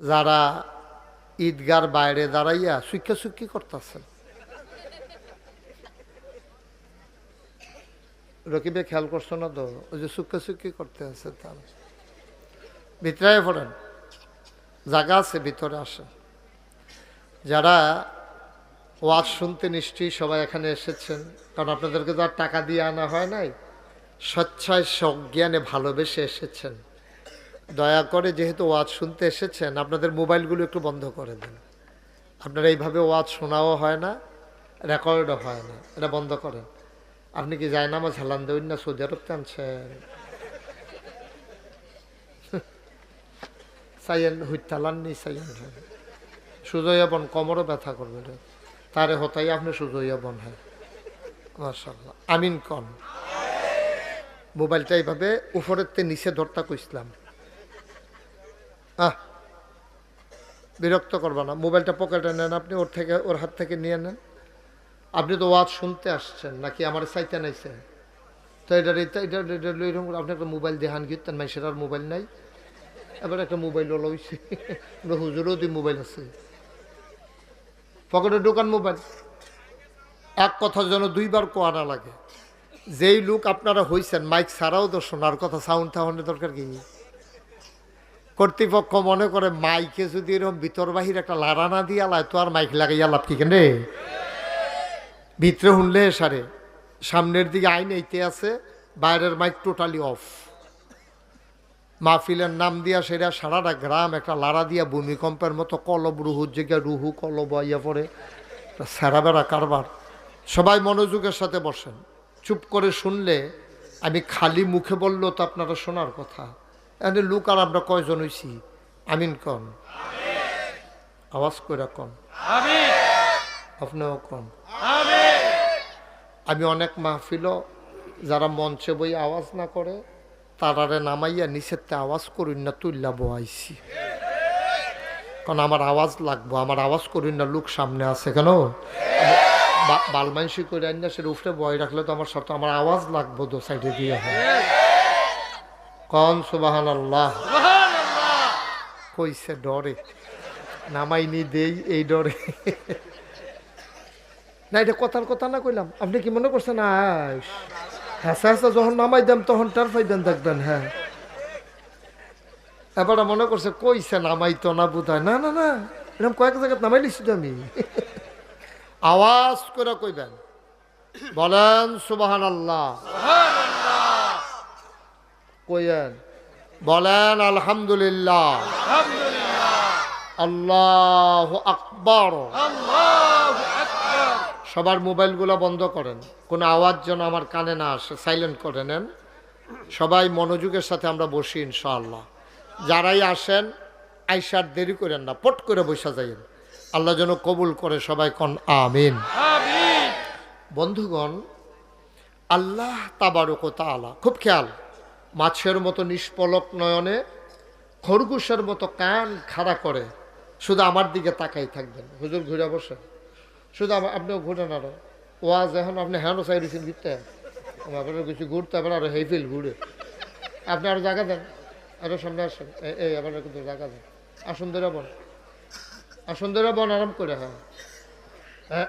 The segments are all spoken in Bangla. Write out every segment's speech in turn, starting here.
যারা ঈদগার বাইরে দাঁড়াইয়া সুইক্ষা সুইক্ষি করতেছেন। রকিবে খেয়াল করছ না তো? ওই যে সুক্কা সুক্কি করতে আছে তার। ভিতরে পড়েন। জায়গা আছে, ভিতরে আসে যারা ওয়াজ শুনতে নিশ্চয়ই সবাই এখানে এসেছেন, কারণ আপনাদেরকে তো আর টাকা দিয়ে আনা হয় নাই। স্বচ্ছায় সজ্ঞানে ভালোবেসে এসেছেন। দয়া করে যেহেতু ওয়াজ শুনতে এসেছেন, আপনাদের মোবাইলগুলো একটু বন্ধ করে দেন। আপনারা এইভাবে ওয়াজ শোনাও হয় না, রেকর্ডও হয় না, এটা বন্ধ করেন। আপনি কি যায় না আমার ঝালান দেবেন না সৌদি আরব টানছেন? চাইয়েন হুইতালান নি চাইয়েন সুজয়া বন, কমরও ব্যথা করবে তারে হতাই আপনি সুজয়া বন হ্যাঁ। মার্শাল্লাহ আমিন কন। মোবাইলটা এইভাবে উপরের নিচে ধরতা কইসলাম আহ, বিরক্ত করবা না। মোবাইলটা পকেটে নেন আপনি, ওর থেকে, ওর হাত থেকে নিয়ে নেন। আপনি তো ওয়াজ শুনতে আসছেন, নাকি আমার চাইতে নাইছে তো এটা এটা এটা আপনি একটা মোবাইল দেখান গিয়েছেন মাইসের আর মোবাইল নাই। এবার একটা মোবাইল লইছে। হুজুরও দি মোবাইল আছে। পকেটে দোকান মোবাইল। এক কথা যেন দুইবার কোয়া না লাগে। যেই লোক আপনারা হইছেন, মাইক ছাড়াও তো শোনার কথা সাউন্ড টাউন্ডের দরকার কি? কর্তৃপক্ষ মনে করে, মাইকে যদি এরকম ভিতর বাহির একটা লাড়া না দিয়া লায়, তো আর মাইক লাগাইয়া লাভ কি কেনে? ভিতরে শুনলে সারে, সামনের দিকে আইন এইতে আছে, বাইরের মাইক টোটালি অফ। মাহফিলের নাম দিয়া সেটা সারাটা গ্রাম একটা লাড়া দিয়া ভূমিকম্পের মতো কলব রুহুর জায়গায় রুহু কলব আইয়া পড়ে। সেরা বেড়া কারবার। সবাই মনোযোগের সাথে বসেন। চুপ করে শুনলে, আমি খালি মুখে বললেও তো আপনারা শোনার কথা। এনে লোক আর আমরা কয়জন হইছি? আমিন কন আওয়াজ করে কন আপনিও কন আমি অনেক মাহফিল যারা মঞ্চে বই আওয়াজ না করে তারারে নামাইয়া নিচেতে আওয়াজ করুন না তুল্লা বয়াইছি কারণ আমার আওয়াজ লাগবো আমার আওয়াজ করুন না লোক সামনে আছে কেন? বালমাইশি করে আন না সেটা উঠে বয় রাখলে তো আমার সাথে আমার আওয়াজ লাগবো দো সাইডে দিয়ে। হয় কন সুবাহান আল্লাহ কইছে ডরে। নামাইনি দেই এই ডরে। না এটা কথার কথা না কইলাম। আপনি কি মনে করছেন? আস হাসা হাসা যখন নামাই দেন তখন টার ফাইদেন দেখবেন হ্যাঁ। এবার মনে করছে কইছে নামাই তো না বোধ না না না এরকম কয়েক জায়গায় নামাই লিছি তো আমি। আওয়াজ করে কইবেন। বলেন সুবাহান আল্লাহ কইয়েন। বলেন আলহামদুলিল্লাহ। আল্লাহ আকবর। সবার মোবাইলগুলো বন্ধ করেন। কোনো আওয়াজ যেন আমার কানে না আসে সাইলেন্ট করে নেন। সবাই মনোযোগের সাথে আমরা বসি ইনশাআল্লাহ। যারাই আসেন আইসার দেরি করেন না পট করে বসা যাইন আল্লাহ যেন কবুল করে সবাই কন আমিন। বন্ধুগণ আল্লাহ তাবারক তালা খুব খেয়াল। মাছের মতো নিষ্পলক নয়নে, খরগোশের মতো কান খাড়া করে, শুধু আমার দিকে তাকাই থাকবেন। হুজুর ঘুরে বসেন শুধু আপনিও ঘুরেন আরও ওয়াজ এখন আপনি হ্যাঁ সাইড দিয়েছেন ঘুরতে আপনার কিছু ঘুরতে আবার আরও হেইফিল ঘুরে। আপনি আরও জায়গা দেন। আরও সামনে আসেন। এই- আবার কিন্তু জায়গা দেন। আসুন ধরে বন। আসুন ধরে বন, আরাম করে হ্যাঁ। হ্যাঁ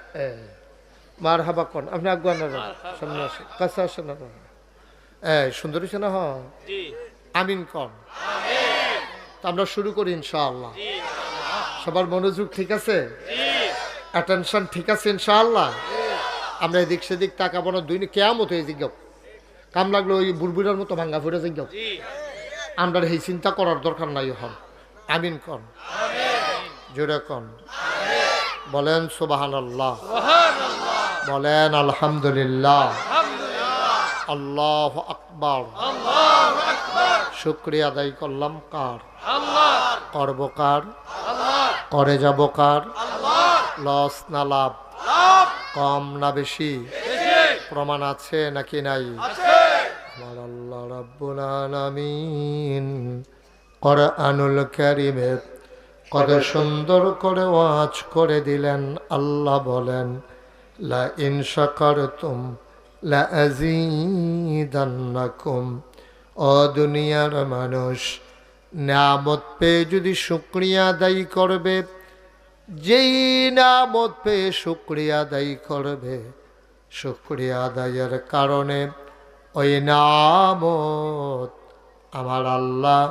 মার হাবা কন? আপনি আগুয়ান সামনে আসেন। কাছে আসেন এই সুন্দর হয়েছে না হ আমিন কন আমরা শুরু করি ইনশাআল্লাহ। সবার মনোযোগ ঠিক আছে? অ্যাটেনশন ঠিক আছে ইনশাআল্লাহ? আমরা এদিক সেদিক তাকাবো না দুই কেয়ামত হয়ে জিজ্ঞ কাম লাগল ওই বুড়বুড়ার মতো ভাঙ্গা ফুটে জিজ্ঞ আমরা এই চিন্তা করার দরকার নাই হন আমিন কন জোরে কন বলেন সুবাহান আল্লাহ বলেন আলহামদুলিল্লাহ। আল্লাহ আকবর। শুক্রিয়া আদায় করলাম কার? করব কার? করে যাব কার? লস না লাভ? কম না বেশি? প্রমাণ আছে নাকি নাই? আমার আল্লাহ রাব্বুল আলামিন কোরআনুল কারিমে কত সুন্দর করে ওয়াজ করে দিলেন। আল্লাহ বলেন লা ইন শাকারতুম লা আযীদান্নাকুম ও দুনিয়ার মানুষ নামত পেয়ে যদি শুক্রিয়া আদায় করবে, যেই নামত পেয়ে শুক্রিয়া আদায় করবে, শুক্রিয়া আদায়ের কারণে ওই নামত আমার আল্লাহ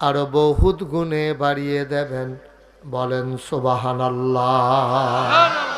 আরও বহুত গুণে বাড়িয়ে দেবেন। বলেন সুবাহান আল্লাহ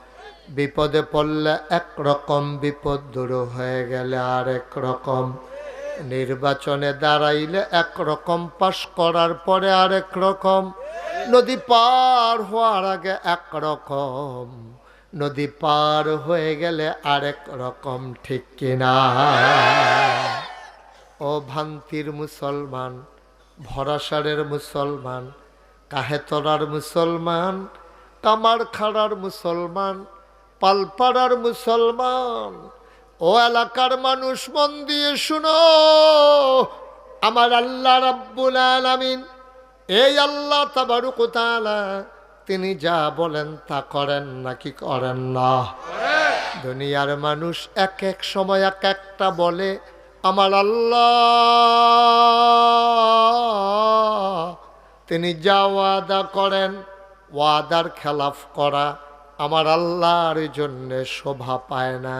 বিপদে পড়লে একরকম বিপদ দূর হয়ে গেলে আর এক রকম। নির্বাচনে দাঁড়াইলে একরকম পাশ করার পরে আরেক রকম। নদী পার হওয়ার আগে একরকম নদী পার হয়ে গেলে আরেক রকম, ঠিক কিনা? ও ভান্তির মুসলমান, ভরাসারের মুসলমান, কাহেতরার মুসলমান, কামারখাড়ার মুসলমান পালপাড়ার মুসলমান, ও এলাকার মানুষ মন দিয়ে শুনো, আমার আল্লাহ রাব্বুল আলামিন, এই আল্লাহ তাবারুক তাআলা তিনি যা বলেন তা করেন নাকি করেন না? দুনিয়ার মানুষ এক এক সময় এক একটা বলে, আমার আল্লাহ, তিনি যা ওয়াদা করেন, ওয়াদার খেলাফ করা আমার আল্লাহর জন্যে শোভা পায় না।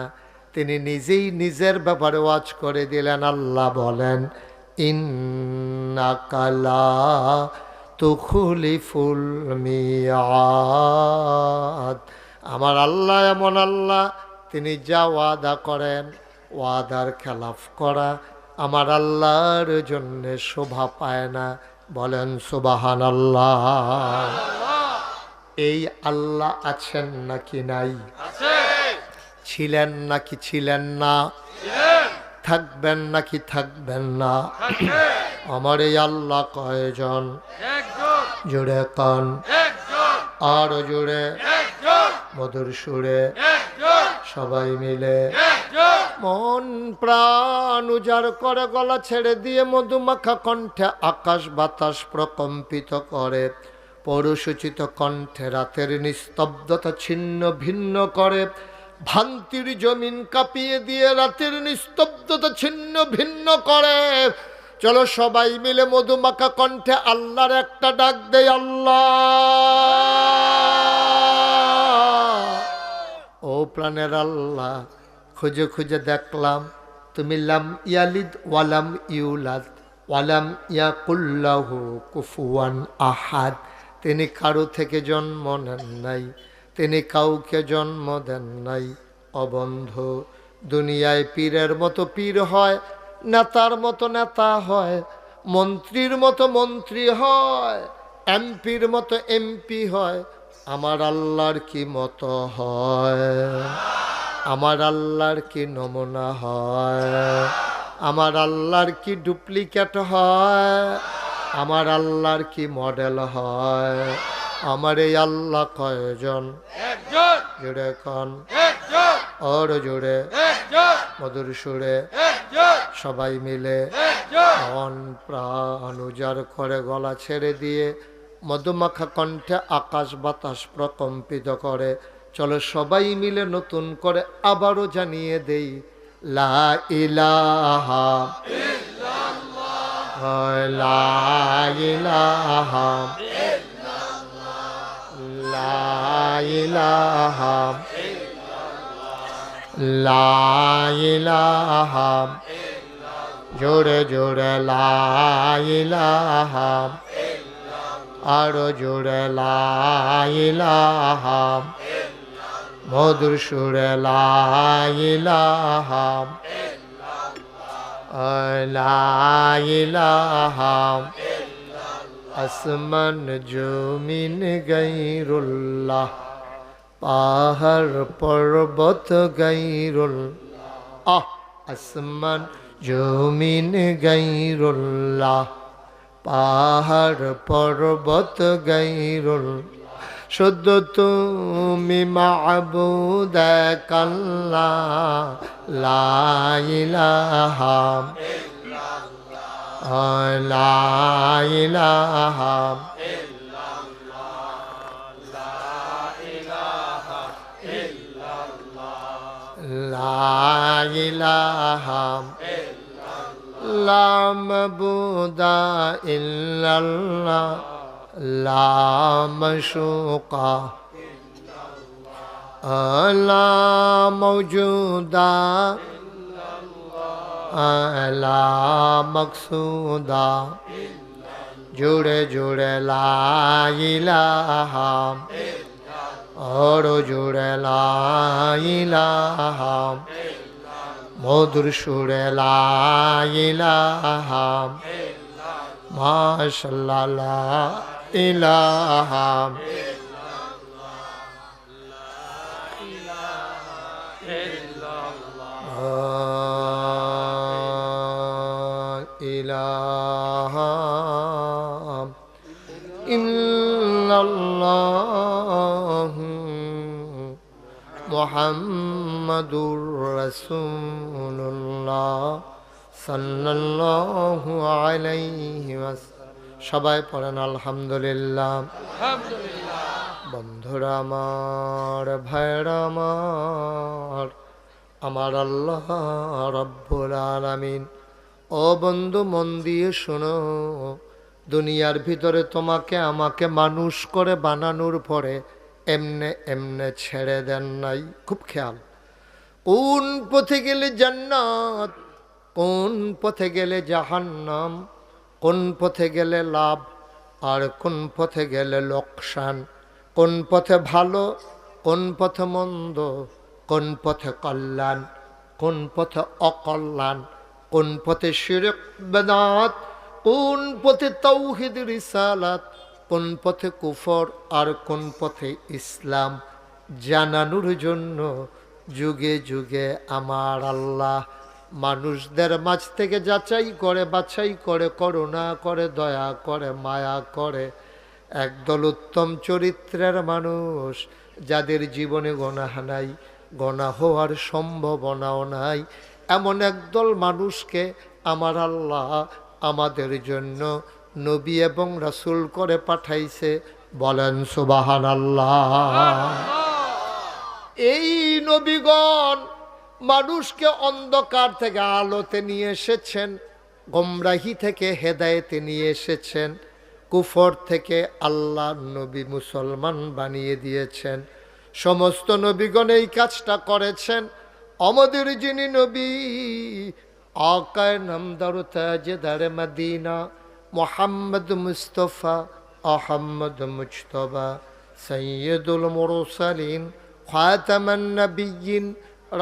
তিনি নিজেই নিজের ব্যাপারে ওয়াজ করে দিলেন, আল্লাহ বলেন ইন্নাকালা তুখুলি ফুল মিয়াদ। আমার আল্লাহ এমন আল্লাহ, তিনি যা ওয়াদা করেন, ওয়াদার খেলাফ করা আমার আল্লাহর জন্যে শোভা পায় না। বলেন সুবাহান আল্লাহ এই আল্লাহ আছেন নাকি নাই? ছিলেন নাকি ছিলেন না? থাকবেন নাকি থাকবেন না? আমার এই আল্লাহ কয়জন? জুড়ে কান। আরও জুড়ে মধুর সুরে সবাই মিলে মন প্রাণ উজাড় করে গলা ছেড়ে দিয়ে মধুমাখা কণ্ঠে আকাশ বাতাস প্রকম্পিত করে। পৌরসূচিত কণ্ঠে রাতের নিস্তব্ধতা ছিন্ন ভিন্ন করে, ভান্তির জমিন কাঁপিয়ে দিয়ে রাতের নিস্তব্ধতা ছিন্ন ভিন্ন করে। চলো সবাই মিলে মধুমাখা কণ্ঠে আল্লাহর একটা ডাক দেয় আল্লাহ। ও প্রাণের আল্লাহ, খুঁজে খুঁজে দেখলাম, তুমি লাম ইয়ালিদ ওয়ালাম ইউলাদ ওয়ালাম ইয়াকুল্লাহু কুফুয়ান আহাদ। তিনি কারও থেকে জন্ম নেন নাই, তিনি কাউকে জন্ম দেন নাই। অবন্ধ দুনিয়ায় পীরের মতো পীর হয়, নেতার মতো নেতা হয়, মন্ত্রীর মতো মন্ত্রী হয়, এমপির মতো এমপি হয়। আমার আল্লাহর কি মতো হয়? আমার আল্লাহর কি নমুনা হয়? আমার আল্লাহর কি ডুপ্লিকেট হয়? আমার আল্লাহর কি মডেল হয়? আমার এই আল্লাহ কয়জন? জুড়ে কন। ওর জুড়ে। মধুর সুরে। সবাই মিলে মন প্রাণ উজাড় করে গলা ছেড়ে দিয়ে মধুমাখা কণ্ঠে আকাশ বাতাস প্রকম্পিত করে। চলো সবাই মিলে নতুন করে আবারও জানিয়ে দেই লা ইলাহা লা ইলাহা লা ইলাহা লা ইলাহা জোরে জোরে লা ইলাহা আরও জোরে লাইলাহাম মধুর সুরে লাইলাহাম আসমান জমিন গৈরুল্লাহ পাহাড় পর্বত গৈরুল আহ আসমান জমিন গৈরুল্লাহ পাহাড় পর্বত গৈরুল শুদ্ধ তুমি মাবুদ কাল্লা لا إله إلا الله لا إله إلا الله لا إله إلا الله لا إله إلا الله لا مبود إلا الله لا مشوقة লা মৌজুদা লা মকসুদা জুড়ে জুড়ে লাইলাহাম और জুড়ে লাইলাহাম মধুর সুরে লাইলাহাম মাশাল্লাহ ইলাহাম রাসূলুল্লাহ সাল্লাল্লাহু আলাইহি ওয়াসাল্লাম সবাই পড়েন আলহামদুলিল্লাহ। বন্ধুরা আমার ভাইরা আমার আমার আল্লাহ রব্বুল আলামিন ও বন্ধু মন দিয়ে শোনো, দুনিয়ার ভিতরে তোমাকে আমাকে মানুষ করে বানানোর পরে এমনে এমনে ছেড়ে দেন নাই। খুব খেয়াল। কোন পথে গেলে জান্নাত, কোন পথে গেলে জাহান্নাম, কোন পথে গেলে লাভ, আর কোন পথে গেলে লোকসান, কোন পথে ভালো, কোন পথে মন্দ, কোন পথে কল্যাণ, কোন পথে অকল্যাণ কোন পথে শিরক বেদাত, কোন পথে তৌহিদ রিসালাত, কোন পথে কুফর আর কোন পথে ইসলাম জানানোর জন্য যুগে যুগে আমার আল্লাহ মানুষদের মাঝ থেকে যাচাই করে, বাছাই করে, করুণা করে, দয়া করে, মায়া করে। একদল উত্তম চরিত্রের মানুষ যাদের জীবনে গণাহ নাই, গণা হওয়ার সম্ভাবনাও নাই এমন একদল মানুষকে আমার আল্লাহ আমাদের জন্য নবী এবং রাসূল করে পাঠাইছে। বলেন সুবাহান আল্লাহ। এই নবীগণ মানুষকে অন্ধকার থেকে আলোতে নিয়ে এসেছেন গোমরাহি থেকে হেদায়েতে নিয়ে এসেছেন কুফর থেকে আল্লাহ নবী মুসলমান বানিয়ে দিয়েছেন। সমস্ত নবীগণ এই কাজটা করেছেন। আমাদের যিনি নবী আকায় নামদার তাজদার Medina, Mohammad Mustafa, Ahmad Mujtaba সৈয়দুল মুরসালিন, খাতামান নবিয়িন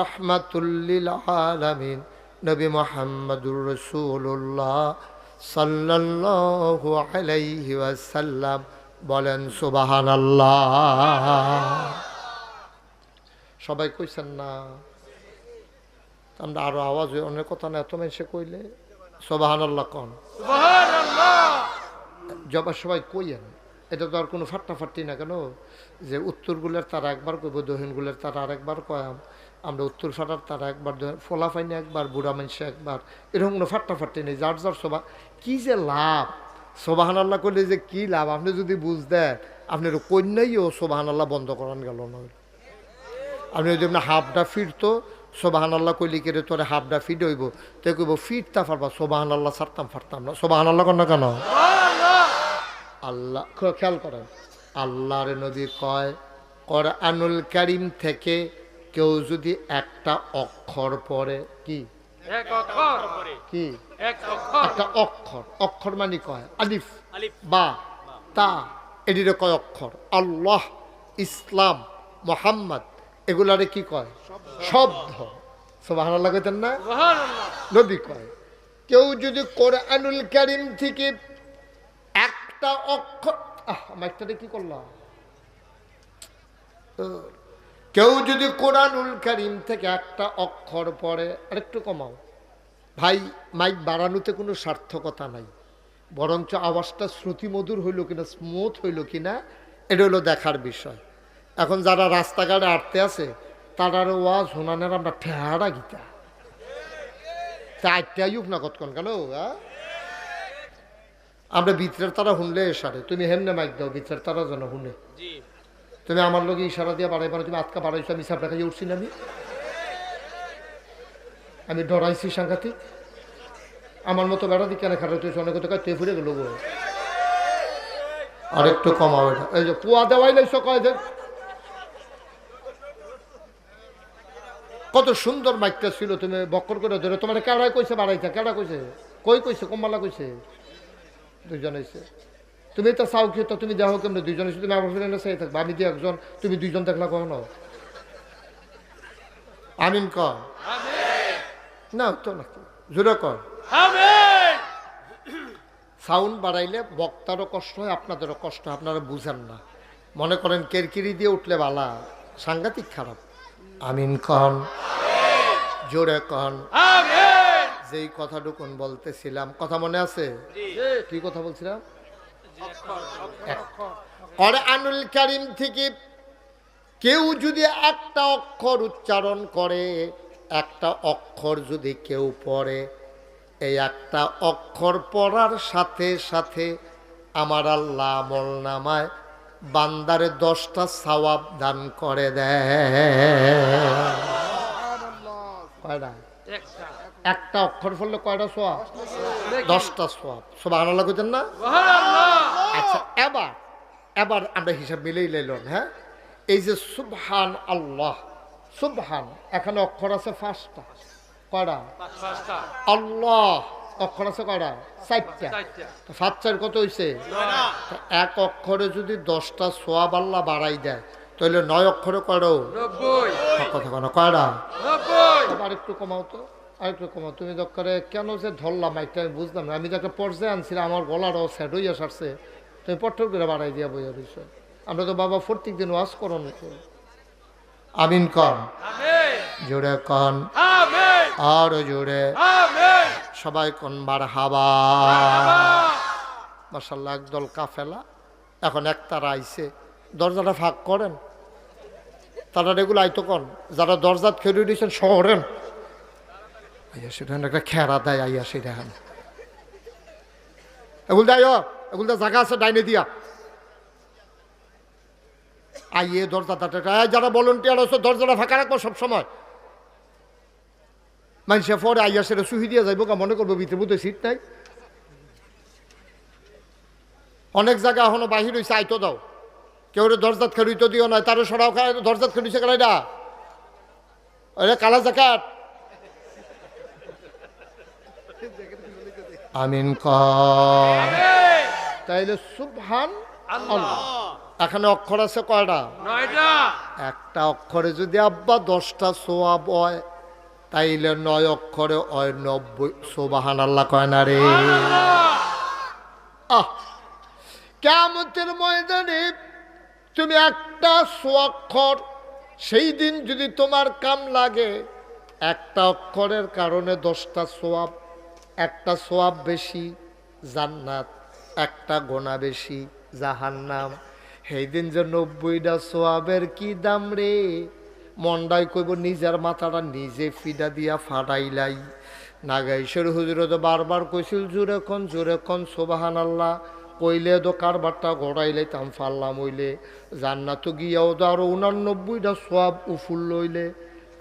রহমাতুল্লিল আলামিন, নবী মোহাম্মদুর রসুল্লাহ সাল্লাল্লাহু আলাইহি ওয়াসাল্লাম বলেন, সুবহানাল্লাহ। সবাই কইছেন না। আমরা আরও আওয়াজ হই, অনেক কথা না এত মেসে কইলে সুবহানাল্লাহ কন। জবা সবাই কইয়েন। এটা তো আর কোনো ফাট্টাফাট্টি না কেন? যে উত্তরগুলোর তারা একবার কইব দক্ষিণগুলোর তারা আরেকবার কয়াম আমরা উত্তর ফাটার তারা একবার দক্ষিণ- ফোলা ফাইনে একবার বুড়া মানুষে একবার এরকম কোনো ফাট্টাফাট্টি নেই। যার যার সবা কি যে লাভ? সোবাহান আল্লাহ করলে যে কি লাভ? আপনি যদি বুঝ বুঝতেন আপনার কন্যাইও সোবাহান আল্লাহ বন্ধ করান গেল না। আপনি যদি আপনার হাফটা ফিরতো সোবাহান আল্লাহ কইলি কেটে তোরে হাফটা ফিট হইব। তো কইব ফিরতা পারবা সোবাহান আল্লাহ সারতাম ফারতাম না। সোবাহান আল্লাহ কন না কেন? আল্লাহ খেয়াল করেন আল্লাহর নবী কয় কোরআনুল কারিম থেকে কেউ যদি একটা অক্ষর পড়ে কি? কি? একটা অক্ষর। অক্ষর মানে কয়? আলিফ। আলিফ। বা তা। এটিরে কয় অক্ষর? আল্লাহ ইসলাম মোহাম্মদ। এগুলারে কি কয়? শব্দ। সোবাহান লাগাইতেন না? নবী কয় কেউ যদি কোরআনুল কারিম থেকে একটা অক্ষর আহ মাইকটাতে কি করলাম কেউ যদি কোরআনুল কারিম থেকে একটা অক্ষর পড়ে আরেকটু কমাও। ভাই মাইক বাড়ানোতে কোনো সার্থকতা নাই। বরঞ্চ আওয়াজটা শ্রুতিমধুর হইল কিনা স্মুথ হইল কিনা এটা হলো দেখার বিষয়। এখন যারা রাস্তাঘাটে আটতে আছে তারার ওয়াজ শোনানের আমরা ঠেহারা গীতা। তা আটটাই হোক না কতক্ষণ কেন? আমরা ভিতরের তারা শুনলে এসারে। তুমি হেমনে মাইক দাও ভিতরের তারা যেন শুনে। তুমি আমার লোক ইশারা দিয়ে বাড়াই পারো তুমি আটকা বাড়াইছো আমি সাপ রেখে উঠছি না আমি। আমি ডরাইছি সাংঘাতিক। আমার মতো বেড়া দিকে কেন খারাপ হয়েছে অনেক কথা তে ফুরে গেল আর একটু এটা। এই যে পুয়া দেওয়াই নাই সকালে যে কত সুন্দর মাইকটা ছিল তুমি বক্কর করে ধরে। তোমার কেডাই কইছে বাড়াইছে কেডা কইছে? কই কইছে? কম্বালা কইছে? দুইজন এসে তুমি তো চাও কি তো তুমি দেখো কেমন দুইজন এসে তুমি আমার ফিরে চাই থাকবে আমি দিয়ে একজন তুমি দুইজন দেখলা কখনো? আমিন কর না তো নাকি জোরে কর সাউন্ড বাড়াইলে বক্তারও কষ্ট হয় আপনাদেরও কষ্ট হয় আপনারা বুঝেন না। মনে করেন কেরকিরি দিয়ে উঠলে বালা সাংঘাতিক খারাপ। আমিন কন জোরে কন। যেই কথাটুকুন বলতেছিলাম কথা মনে আছে? কি কথা বলছিলাম? আনুল কারিম থেকে কেউ যদি একটা অক্ষর উচ্চারণ করে একটা অক্ষর যদি কেউ পড়ে এই একটা অক্ষর পড়ার সাথে সাথে আমার আল্লাহ আমল নামায় বান্দারে দশটা সওয়াব দান করে দেয়। কয়টা? একটা। অক্ষর পড়লে কয়টা সোয়াব দশটা সোয়াব সব আনালা করতেন না আচ্ছা এবার এবার আমরা হিসাব মিলেই লাইলাম হ্যাঁ? এই যে সুবহান আল্লাহ সুবহান এখানে অক্ষর আছে পাঁচটা। কয়টা? আল্লাহ অক্ষর আছে কয়টা? চারটা। চার কত হয়েছে তো এক অক্ষরে যদি দশটা সোয়াব আল্লাহ বাড়াই দেয় তাহলে নয় অক্ষরে কয়টাও কথা কেন কয়টা আবার একটু কমাও তো আরেকটু কমাও। তুমি দরকারে কেন যে ধরলাম একটা আমি বুঝলাম না। আমি তো একটা পর্যায়ে আনছিলাম আমার গলারও স্যাড হইয়া সারছে। তুমি পট্টর করে বাড়াই দিয়া বইয়া রইছ আমরা তো বাবা প্রত্যেক দিন ওয়াজ করো। না আমিন কন। জোরে কন। আরও জোরে। সবাই কন বার হাবা? মাসাল্লাহ একদল কাফেলা এখন এক তারা আইছে। দরজাটা ফাঁক করেন। তারা এগুলো আইতো কন। যারা দরজাত খেয়ে দিয়েছেন শহরেন। আইয়া সেটা একটা খেরা দেয়, আইয়া সেটা এখন এগুলো দেয় এগুলো জায়গা আছে, ডাইনে দিয়া। আইয়ে দরজা তাটা যারা ভলেন্টিয়ার আছে, দরজাটা ফাঁকা রাখব সবসময়। মানুষে পরে আইয়া সেটা সুহি দিয়ে যাইব কা মনে করব ভিতরে বুঝতে সিট নাই। অনেক জায়গা এখনও বাহির হয়েছে আইতো দাও। কেউ দরজাত খেলুইতো দিও নয় তারও সরাও খায় দরজাত খেলুইছে কেনাইডা ওরে কালা জাকাত আমিন তাইলে সুবহান এখানে অক্ষর আছে কয়টা? একটা অক্ষরে যদি আব্বা দশটা সোয়াব হয় তাইলে নয় অক্ষরে অয় নব্বই। সোবাহান আল্লাহ কয় না রে। আহ! কেমতের ময়দানে তুমি একটা সোয়াক্ষর সেই দিন যদি তোমার কাম লাগে, একটা অক্ষরের কারণে দশটা সোয়াব, একটা সোয়াব বেশি, জান্নাত, একটা গোনা বেশি, জাহান্নাম। সেই দিন যে নব্বইটা সোয়াবের কি দাম রে? মন্ডাই কইব, নিজের মাথাটা নিজে ফিডা দিয়া ফাটাইলাই। নাগাইশ্বর হুজুরে বারবার কইছিল, জোরে কন জোরে কন সোবাহান আল্লাহ কইলে তো কারবারটা গড়াইলে তাম ফাল্লাম হইলে। জান্নাত গিয়াও তো আরও উনানব্বইটা সোয়াব উফুল লইলে।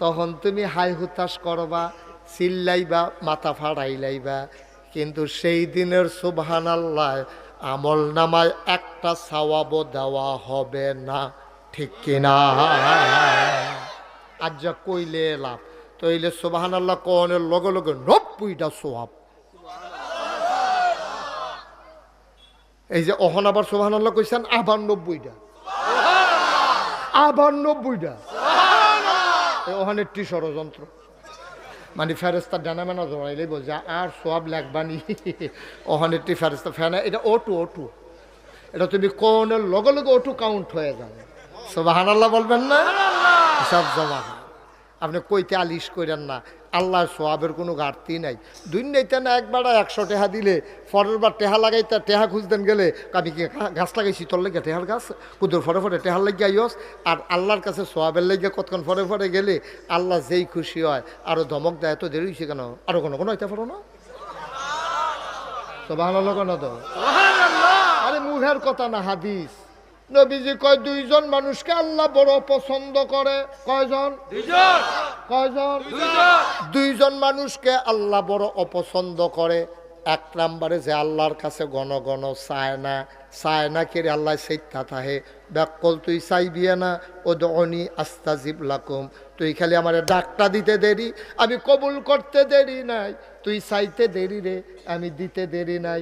তখন তুমি হাই হুতাশ করবা, চিল্লাইবা, মাথা ফাড়াইলাইবা কিন্তু সেই দিনের সুবহান আল্লাহ আমল নামায় একটা সাওয়াবও দেওয়া হবে না। ঠিক কিনা? আজ যা কইলে লাভ। তইলে সুবহান আল্লাহ কনের লগে লগে নব্বইটা সোয়াব এই যে অহন আবার সোহান আল্লাহ কইছেন আবার নব্বইটা আবার নব্বইটা এই অহনেরটি ষড়যন্ত্র। মানে ফেরেস্তা ডানা মেনা জড়াইলেই বলছে আর সব লেখবানি ওখানেরটি ফেরেস্তা ফ্যান এটা ওটু ওটু এটা তুমি কোনের লগে লগে ওটু কাউন্ট হয়ে যাবে। সোবাহান আল্লাহ বলবেন না? সব জমা। আপনি কইতে আলিশ করেন না। আল্লাহর সোয়াবের কোনো ঘাটতি নাই। দুই নেইতে না একবার একশো টেহা দিলে পরের বার টেহা লাগাই লাগাইতে টেহা খুঁজতেন গেলে আমি কি গাছ লাগাইছি তোর লেগে টেহার গাছ? কুদুর ফরে ফরে টেহার লেগে আইস আর আল্লাহর কাছে সোয়াবের লেগে কতক্ষণ ফরে ফরে গেলে আল্লাহ যেই খুশি হয় আরও ধমক দেয় এত দেরি হয়েছে কেন? আরও কোনো কোনো হইতে পারো না? তো ভালো লোক না তো? আরে মুখের কথা না হাদিস। নবীজি কয় দুইজন মানুষকে আল্লাহ বড় পছন্দ করে। কয়জন? কয়জন? দুইজন। মানুষকে আল্লাহ বড় অপছন্দ করে। এক নাম্বারে যে আল্লাহর কাছে ঘন ঘন চায় না চায় না কেড়ে আল্লাহ সেইটা থাহে ব্যাকল তুই চাইবিয়ে না ও দনি আস্তাজিব লাকুম। তুই খালি আমার ডাকটা দিতে দেরি আমি কবুল করতে দেরি নাই। তুই চাইতে দেরি রে আমি দিতে দেরি নাই।